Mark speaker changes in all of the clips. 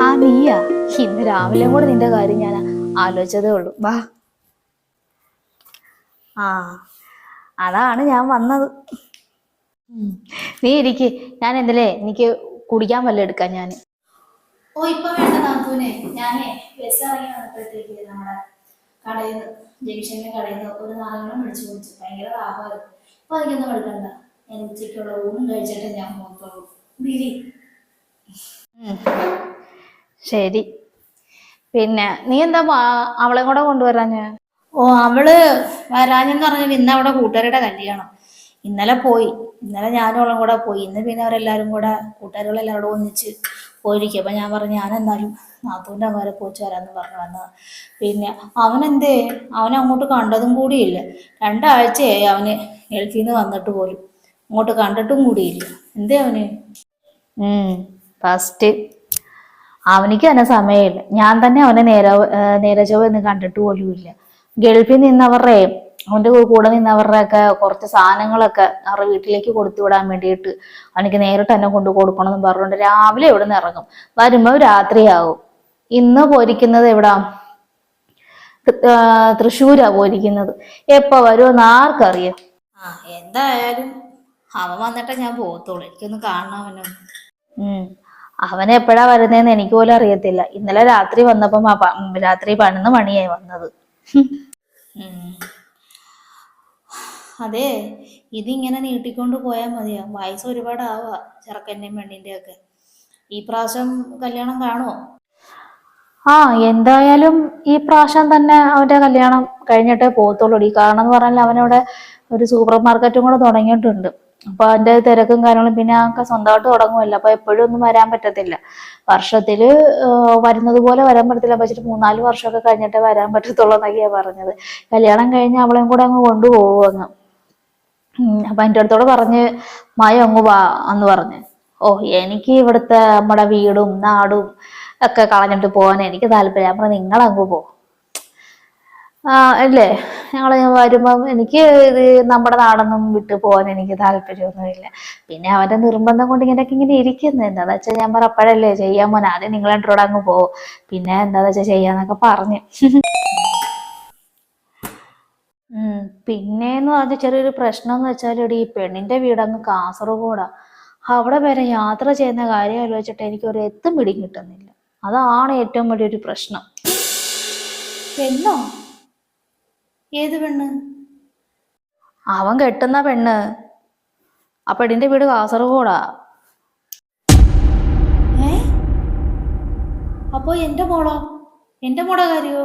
Speaker 1: ആ നീയാ? ഇന്ന് രാവിലെ കൂടെ നിന്റെ കാര്യം ഞാൻ ആലോചിച്ചതേ ഉള്ളൂ. വാ. ആ അതാണ് ഞാൻ വന്നത്. നീ ഇരിക്ക്. ഞാൻ എന്തല്ലേ എനിക്ക് കുടിക്കാൻ വല്ല എടുക്കാം ഞാൻ ഓ ഇപ്പൊ വേണ്ട നാത്തൂനെ ഞാനേ ബസ് ഇറങ്ങി വന്നപ്പോഴത്തേക്ക് നമ്മുടെ കടയിൽ ജംഗ്ഷനിലെ കടയിൽ നിന്ന് ഒരു നാലെണ്ണം മേടിച്ചു കുടിച്ചു. ഭയങ്കര ലാഭമായിരുന്നു. അപ്പൊ അതിനൊന്നും എടുക്കണ്ട. ഞാൻ ഉച്ചയ്ക്കുള്ള ഊണും കഴിച്ചിട്ട് ഞാൻ പോകത്തുള്ളൂ. ശരി. പിന്നെ നീ എന്താ അവളെ കൂടെ കൊണ്ടുവരാഞ്ഞ്? ഓ അവൾ വരാഞ്ഞെന്ന് പറഞ്ഞാൽ ഇന്ന് അവിടെ കൂട്ടുകാരുടെ കല്യാണം. ഇന്നലെ പോയി. ഇന്നലെ ഞാനും അവളും കൂടെ പോയി. ഇന്ന് പിന്നെ അവരെല്ലാരും കൂടെ കൂട്ടുകാരികളെല്ലാവരും കൂടെ ഒന്നിച്ച് പോയിരിക്കും. അപ്പൊ ഞാൻ പറഞ്ഞു ഞാൻ എന്നാലും നാത്തൂന്റെ വരെ പോയിച്ച് വരാമെന്ന് പറഞ്ഞു വന്നത്. പിന്നെ അവനെന്തേ? അവനെ അങ്ങോട്ട് കണ്ടതും കൂടിയില്ല. രണ്ടാഴ്ചയായി അവന് ഗൾഫിൽ നിന്ന് വന്നിട്ട് പോലും. അങ്ങോട്ട് കണ്ടിട്ടും കൂടിയില്ല. എന്തേ അവന്? ഫസ്റ്റ് അവനിക്ക് തന്നെ സമയമില്ല. ഞാൻ തന്നെ അവനെ നേര നേരെ ചൊവ്വ എന്ന് കണ്ടിട്ട് പോലും ഇല്ല. ഗൾഫിൽ നിന്നവരുടെ അവന്റെ കൂടെ നിന്നവരുടെ ഒക്കെ കുറച്ച് സാധനങ്ങളൊക്കെ അവരുടെ വീട്ടിലേക്ക് കൊടുത്തു വിടാൻ വേണ്ടിയിട്ട് അവനിക്ക് നേരിട്ട് തന്നെ കൊണ്ടു കൊടുക്കണം എന്ന് പറഞ്ഞുകൊണ്ട് രാവിലെ ഇവിടെ നിന്ന് ഇറങ്ങും. വരുമ്പോ രാത്രിയാവും. ഇന്ന് പോയിരിക്കുന്നത് എവിടാ? തൃശ്ശൂരാ പോയിരിക്കുന്നത്. എപ്പോ വരുമെന്ന് ആർക്കറിയാം. ആ എന്തായാലും അവൻ വന്നിട്ടേ ഞാൻ പോകത്തുള്ളൂ എനിക്കൊന്ന് കാണണം അവനൊന്ന് ഉം. അവൻ എപ്പോഴാ വരുന്നതെന്ന് എനിക്ക് പോലും അറിയത്തില്ല. ഇന്നലെ രാത്രി വന്നപ്പം ആ രാത്രി പതിനൊന്ന് മണിയായി വന്നത്. അതെ ഇതിങ്ങനെ നീട്ടിക്കൊണ്ട് പോയാൽ മതിയാ. വയസ്സ് ഒരുപാട് ആവാ ചെറുക്കന്റെയും പെണ്ണിന്റെയും ഒക്കെ ഈ പ്രാവശ്യം കല്യാണം കാണുമോ ആ എന്തായാലും ഈ പ്രാവശ്യം തന്നെ അവന്റെ കല്യാണം കഴിഞ്ഞിട്ടേ പോകത്തുള്ളൂ കാരണം എന്ന് പറഞ്ഞാൽ അവനവിടെ ഒരു സൂപ്പർ മാർക്കറ്റും കൂടെ തുടങ്ങിയിട്ടുണ്ട്. അപ്പൊ അതിന്റെ തിരക്കും കാര്യങ്ങളും പിന്നെ ഒക്കെ സ്വന്തമായിട്ട് തുടങ്ങുമല്ലോ. അപ്പൊ എപ്പോഴും ഒന്നും വരാൻ പറ്റത്തില്ല. വർഷത്തിൽ വരുന്നത് പോലെ വരാൻ പറ്റത്തില്ല. പക്ഷേ മൂന്നാൽ വർഷമൊക്കെ കഴിഞ്ഞിട്ട് വരാൻ പറ്റത്തുള്ളൂ എന്നൊക്കെയാ പറഞ്ഞത്. കല്യാണം കഴിഞ്ഞ് അവളെയും കൂടെ അങ്ങ് കൊണ്ടുപോകും അങ്ങ്. അപ്പൊ എന്റെ അടുത്തോട് പറഞ്ഞ് മായ അങ്ങ് വാ എന്ന് പറഞ്ഞ്. ഓ എനിക്ക് ഇവിടുത്തെ നമ്മുടെ വീടും നാടും ഒക്കെ കളഞ്ഞിട്ട് പോകാൻ എനിക്ക് താല്പര്യം. അപ്പൊ നിങ്ങൾ അങ്ങ് പോ. അല്ലേ? ഞങ്ങൾ വരുമ്പം എനിക്ക് ഇത് നമ്മുടെ നാടൊന്നും വിട്ടു പോകാൻ എനിക്ക് താല്പര്യമൊന്നുമില്ല. പിന്നെ അവന്റെ നിർബന്ധം കൊണ്ട് ഇങ്ങനെയൊക്കെ ഇങ്ങനെ ഇരിക്കുന്നു. എന്താന്ന് വെച്ചാൽ ഞാൻ പറ അപ്പോഴല്ലേ ചെയ്യാൻ പോനെ ആദ്യം നിങ്ങൾ എന്റെ അങ്ങ് പോ. പിന്നെ എന്താന്ന് വെച്ചാൽ ചെയ്യാന്നൊക്കെ പറഞ്ഞു. ഉം പിന്നെന്ന് പറഞ്ഞ ചെറിയൊരു പ്രശ്നം എന്ന് വെച്ചാൽ ഈ പെണ്ണിന്റെ വീടങ്ങ് കാസർഗോഡാ. അവിടെ വരെ യാത്ര ചെയ്യുന്ന കാര്യം ആലോചിച്ചിട്ട് എനിക്ക് ഒരു എത്തും പിടിയും കിട്ടുന്നില്ല. അതാണ് ഏറ്റവും വലിയൊരു പ്രശ്നം. പെണ്ണോ? ഏത് പെണ്ണ്? അവൻ കെട്ടുന്ന പെണ്ണ്. ആ പെണ്ണിന്റെ വീട് കാസർഗോഡാ. ഏ? അപ്പോ എന്റെ മോളോ? എന്റെ മോടെ കാര്യോ?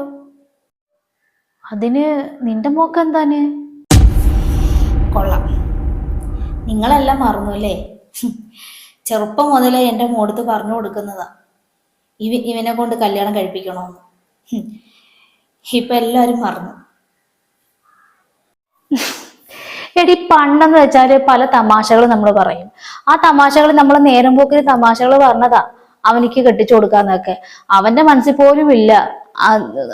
Speaker 1: അതിന് നിന്റെ മോക്ക് എന്താണ്? കൊള്ളാം. നിങ്ങളെല്ലാം മറന്നു അല്ലേ? ചെറുപ്പം മുതലേ എന്റെ മോടത്ത് പറഞ്ഞു കൊടുക്കുന്നതാ. ഇവ ഇവനെ കൊണ്ട് കല്യാണം കഴിപ്പിക്കണമെന്ന് ഹും. ഇപ്പൊ എല്ലാരും മറന്നു. എടി പണ്ടെന്ന് വെച്ചാൽ പല തമാശകൾ നമ്മൾ പറയും. ആ തമാശകൾ നമ്മൾ നേരം പോക്കിന് തമാശകൾ പറഞ്ഞതാ. അവനിക്ക് കെട്ടിച്ചു കൊടുക്കാന്നൊക്കെ. അവന്റെ മനസ്സിൽ പോലും ഇല്ല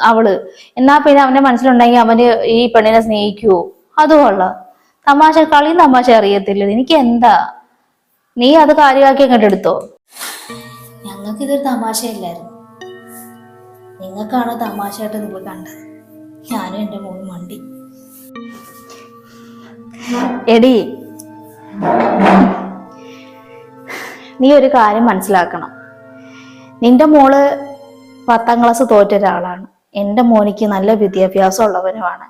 Speaker 1: അവൾ. എന്നാ പിന്നെ അവന്റെ മനസ്സിലുണ്ടെങ്കിൽ അവന് ഈ പെണ്ണിനെ സ്നേഹിക്കുവോ? അതുമുള്ള തമാശ കളിയും തമാശ അറിയത്തില്ല. എനിക്ക് എന്താ? നീ അത് കാര്യമാക്കി അങ്ങോട്ട് എടുത്തോ? ഞങ്ങൾക്ക് ഇതൊരു തമാശയല്ലായിരുന്നു. നിങ്ങൾക്കാണ് തമാശയായിട്ട് നിങ്ങൾ കണ്ടത്? ഞാനും എന്റെ മോൻ മണ്ടി. എടി നീ ഒരു കാര്യം മനസ്സിലാക്കണം. നിന്റെ മോൾ പത്താം ക്ലാസ് തോറ്റ ഒരാളാണ്. എന്റെ മോനിക്ക് നല്ല വിദ്യാഭ്യാസം ഉള്ളവനുമാണ്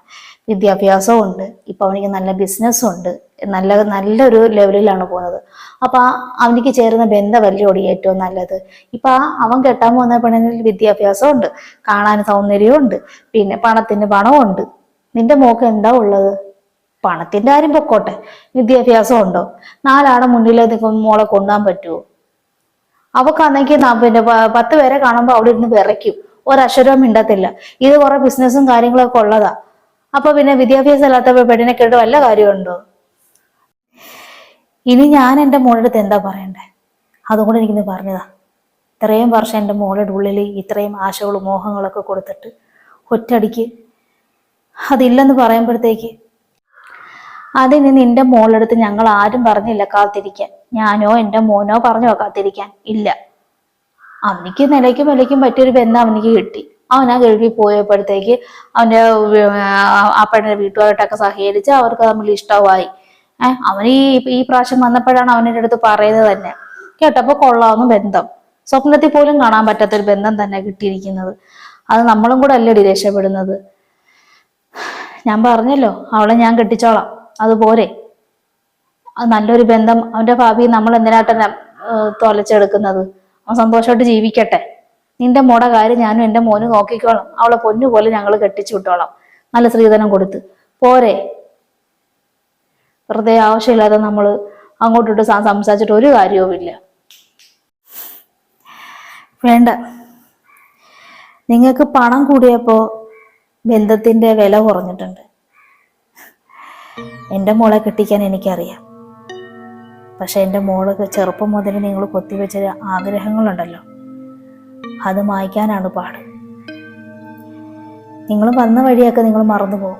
Speaker 1: വിദ്യാഭ്യാസവും ഉണ്ട് ഇപ്പൊ അവനിക്ക് നല്ല ബിസിനസ്സും ഉണ്ട് നല്ല നല്ലൊരു ലെവലിലാണ് പോകുന്നത്. അപ്പൊ അവനിക്ക് ചേരുന്ന ബന്ധമല്ലോടി ഏറ്റവും നല്ലത്? ഇപ്പൊ അവൻ കെട്ടാൻ പോകുന്ന വിദ്യാഭ്യാസം ഉണ്ട് കാണാൻ സൗന്ദര്യവും ഉണ്ട് പിന്നെ പണത്തിന് പണവും ഉണ്ട് നിന്റെ മോക്ക് എന്താ ഉള്ളത്? പണത്തിന്റെ കാര്യം പൊക്കോട്ടെ. വിദ്യാഭ്യാസം ഉണ്ടോ നാലാളെ നിൽക്കുമ്പോൾ മോളെ കൊണ്ടുപോകാൻ പറ്റുമോ അവക്കാണെങ്കിൽ പിന്നെ പത്ത് പേരെ കാണുമ്പോൾ അവിടെ ഇരുന്ന് വിറയ്ക്കും. ഒരക്ഷരവും മിണ്ടത്തില്ല. ഇത് കുറെ ബിസിനസ്സും കാര്യങ്ങളൊക്കെ ഉള്ളതാ. അപ്പൊ പിന്നെ വിദ്യാഭ്യാസം ഇല്ലാത്ത പെണ്ണിനെ കേട്ട് വല്ല കാര്യമുണ്ടോ? ഇനി ഞാൻ എന്റെ മോളെടുത്ത് എന്താ പറയണ്ടേ? അതുകൊണ്ട് എനിക്കിന്ന് പറഞ്ഞതാ. ഇത്രയും വർഷം എന്റെ മോളുടെ ഉള്ളിൽ ഇത്രയും ആശകളും മോഹങ്ങളൊക്കെ കൊടുത്തിട്ട് ഒറ്റടിക്ക് അതില്ലെന്ന് പറയുമ്പോഴത്തേക്ക് അതിന് നിന്റെ മോളെടുത്ത് ഞങ്ങൾ ആരും പറഞ്ഞില്ല കാത്തിരിക്കാൻ. ഞാനോ എന്റെ മോനോ പറഞ്ഞോ കാത്തിരിക്കാൻ? ഇല്ല. അവനിക്ക് നിലയ്ക്കും വിലയ്ക്കും പറ്റിയൊരു ബന്ധം അവനിക്ക് കിട്ടി. അവൻ ആ ഗൾഫിൽ പോയപ്പോഴത്തേക്ക് അവന്റെ പെണ്ണിന്റെ വീട്ടുകാരായിട്ടൊക്കെ സഹകരിച്ച് അവർക്ക് തമ്മിൽ ഇഷ്ടമായി. ഏഹ് അവൻ ഈ ഈ പ്രാവശ്യം വന്നപ്പോഴാണ് അവന്റെ അടുത്ത് പറയുന്നത് തന്നെ. കേട്ടപ്പോ കൊള്ളാവുന്ന ബന്ധം. സ്വപ്നത്തിൽ പോലും കാണാൻ പറ്റാത്തൊരു ബന്ധം തന്നെ കിട്ടിയിരിക്കുന്നത്. അത് നമ്മളും കൂടെ അല്ലടി രക്ഷപ്പെടുന്നത്? ഞാൻ പറഞ്ഞല്ലോ അവളെ ഞാൻ കെട്ടിച്ചോളാം. അതുപോരെ അത് നല്ലൊരു ബന്ധം അവന്റെ ഭാവി നമ്മൾ എന്തിനാട്ടെ തൊലച്ചെടുക്കുന്നത്? അവൻ സന്തോഷമായിട്ട് ജീവിക്കട്ടെ. നിന്റെ മോട കാര്യം ഞാനും എന്റെ മോനും നോക്കിക്കോളാം. അവളെ പൊന്നു പോലെ ഞങ്ങൾ കെട്ടിച്ചു വിട്ടോളാം. നല്ല സ്ത്രീധനം കൊടുത്ത്. പോരെ. വെറുതെ ആവശ്യമില്ലാതെ നമ്മൾ അങ്ങോട്ടിട്ട് സംസാരിച്ചിട്ട് ഒരു കാര്യവുമില്ല വേണ്ട. നിങ്ങൾക്ക് പണം കൂടിയപ്പോൾ ബന്ധത്തിന്റെ വില കുറഞ്ഞിട്ടുണ്ട്. എന്റെ മോളെ കെട്ടിക്കാൻ എനിക്കറിയാം. പക്ഷെ എന്റെ മോൾ ചെറുപ്പം മുതൽ നിങ്ങൾ കൊത്തിവെച്ച ആഗ്രഹങ്ങളുണ്ടല്ലോ. അത് മായ്ക്കാനാണ് പാട്. നിങ്ങൾ വന്ന വഴിയൊക്കെ നിങ്ങൾ മറന്നു പോകും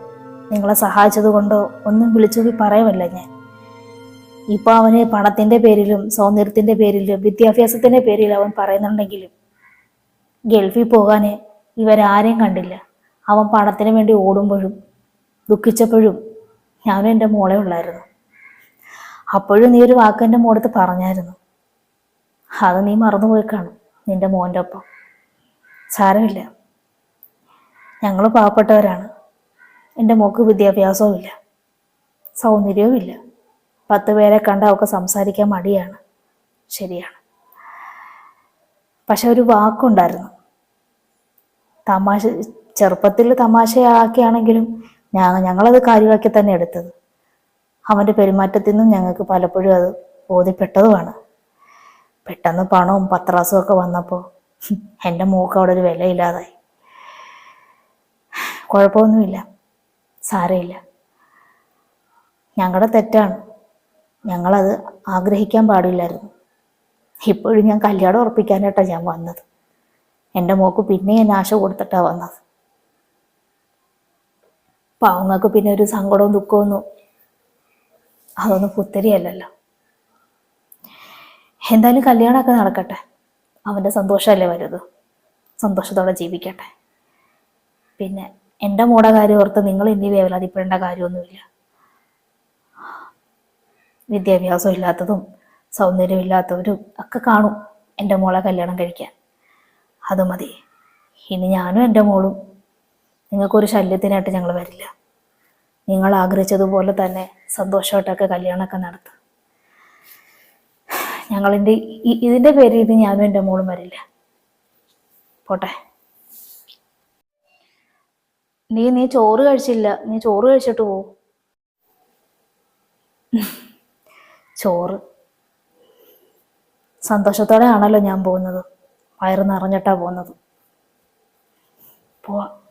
Speaker 1: നിങ്ങളെ സഹായിച്ചത് കൊണ്ടോ ഒന്നും വിളിച്ചു പറയുമല്ല ഞാൻ. ഇപ്പോൾ അവന് പണത്തിന്റെ പേരിലും സൗന്ദര്യത്തിന്റെ പേരിലും വിദ്യാഭ്യാസത്തിന്റെ പേരിലും അവൻ പറയുന്നുണ്ടെങ്കിലും ഗൾഫിൽ പോകാൻ ഇവരാരെയും കണ്ടില്ല. അവൻ പണത്തിന് വേണ്ടി ഓടുമ്പോഴും ദുഃഖിച്ചപ്പോഴും ഞാനും എന്റെ മോളെ ഉള്ളായിരുന്നു. അപ്പോഴും നീ ഒരു വാക്ക് എന്റെ മോടത്ത് പറഞ്ഞായിരുന്നു. അത് നീ മറന്നുപോയി കാണും നിന്റെ മോന്റെ ഒപ്പം സാരമില്ല. ഞങ്ങൾ പാവപ്പെട്ടവരാണ്. എന്റെ മോക്ക് വിദ്യാഭ്യാസവും ഇല്ല സൗന്ദര്യവും ഇല്ല പത്ത് പേരെ കണ്ട അവൾക്ക് സംസാരിക്കാൻ മടിയാണ്. ശരിയാണ്. പക്ഷെ ഒരു വാക്കുണ്ടായിരുന്നു. തമാശ ചെറുപ്പത്തിൽ തമാശയാക്കിയാണെങ്കിലും ഞാൻ ഞങ്ങളത് കാര്യമാക്കി തന്നെ എടുത്തത്. അവന്റെ പെരുമാറ്റത്തിൽ നിന്നും ഞങ്ങൾക്ക് പലപ്പോഴും അത് ബോധ്യപ്പെട്ടതുമാണ്. പെട്ടെന്ന് പണവും പത്രാസും ഒക്കെ വന്നപ്പോൾ എന്റെ മൂക്ക് അവിടെ ഒരു വിലയില്ലാതായി. കുഴപ്പമൊന്നുമില്ല. സാരമില്ല. ഞങ്ങളുടെ തെറ്റാണ്. ഞങ്ങളത് ആഗ്രഹിക്കാൻ പാടില്ലായിരുന്നു. ഇപ്പോഴും ഞാൻ കല്യാണം ഉറപ്പിക്കാനായിട്ടാണ് ഞാൻ വന്നത്. എന്റെ മോക്ക് പിന്നെ ഞാൻ ആശ കൊടുത്തിട്ടാണ് വന്നത്. പാവങ്ങൾക്ക് പിന്നെ ഒരു സങ്കടവും ദുഃഖമൊന്നും അതൊന്നും പുത്തരിയല്ലല്ലോ. എന്തായാലും കല്യാണമൊക്കെ നടക്കട്ടെ. അവന്റെ സന്തോഷമല്ലേ വരുത് സന്തോഷത്തോടെ ജീവിക്കട്ടെ. പിന്നെ എന്റെ മോടെ കാര്യം ഓർത്ത് നിങ്ങൾ ഇനി വേവലാതിപ്പെടേണ്ട കാര്യമൊന്നുമില്ല. വിദ്യാഭ്യാസം ഇല്ലാത്തതും സൗന്ദര്യമില്ലാത്തവരും ഒക്കെ കാണും എന്റെ മോളെ കല്യാണം കഴിക്കാൻ. അത് മതി. ഇനി ഞാനും എന്റെ മോളും നിങ്ങൾക്കൊരു ശല്യത്തിനായിട്ട് ഞങ്ങൾ വരില്ല. നിങ്ങൾ ആഗ്രഹിച്ചതുപോലെ തന്നെ സന്തോഷമായിട്ടൊക്കെ കല്യാണമൊക്കെ നടത്തും. ഞങ്ങളിന്റെ ഇതിന്റെ പേരിൽ ഇത് ഞാനും എന്റെ മോളും വരില്ല. പോട്ടെ. നീ നീ ചോറ് കഴിച്ചില്ല. നീ ചോറ് കഴിച്ചിട്ട് പോവും ചോറ്. സന്തോഷത്തോടെ ആണല്ലോ ഞാൻ പോകുന്നത്. വയറ് നിറഞ്ഞിട്ടാണ് പോകുന്നത്. പോവാം.